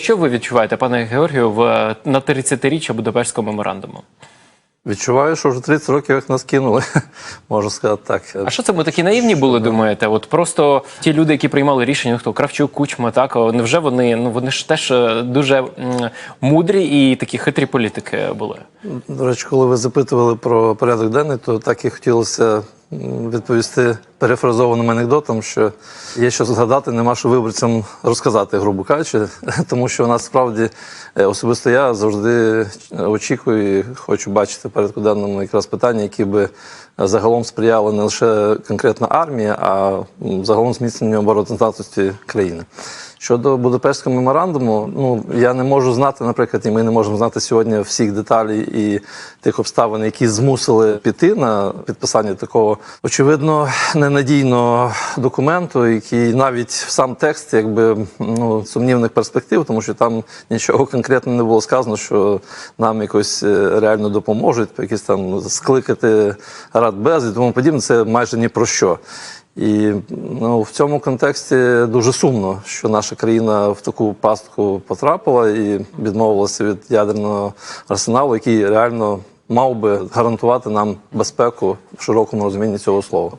Що ви відчуваєте, пане Георгію, в на 30-річчя Будапештського меморандуму? Відчуваю, що вже 30 років як нас кинули, можу сказати так. А що це ми такі наївні були, думаєте? От просто ті люди, які приймали рішення, хто Кравчук, Кучма, так невже вони ну вони ж теж е, дуже мудрі і такі хитрі політики були. До речі, коли ви запитували про порядок денний, то так і хотілося відповісти перефразованим анекдотом, що є що згадати, нема що виборцям розказати, грубо кажучи, тому що у нас справді е, особисто я завжди очікую і хочу бачити порядку денному якраз питання, які би загалом сприяли не лише конкретно армії, а загалом зміцненню обороноздатності країни. Щодо Будапештського меморандуму, ну я не можу знати, наприклад, і ми не можемо знати сьогодні всіх деталей і тих обставин, які змусили піти на підписання такого очевидно ненадійного документу, який навіть сам текст, якби ну сумнівних перспектив, тому що там нічого конкретно не було сказано, що нам якось е, реально допоможуть, якісь там скликати радбез і тому подібне. Це майже ні про що. І ну, в цьому контексті дуже сумно, що наша країна в таку пастку потрапила і відмовилася від ядерного арсеналу, який реально мав би гарантувати нам безпеку в широкому розумінні цього слова.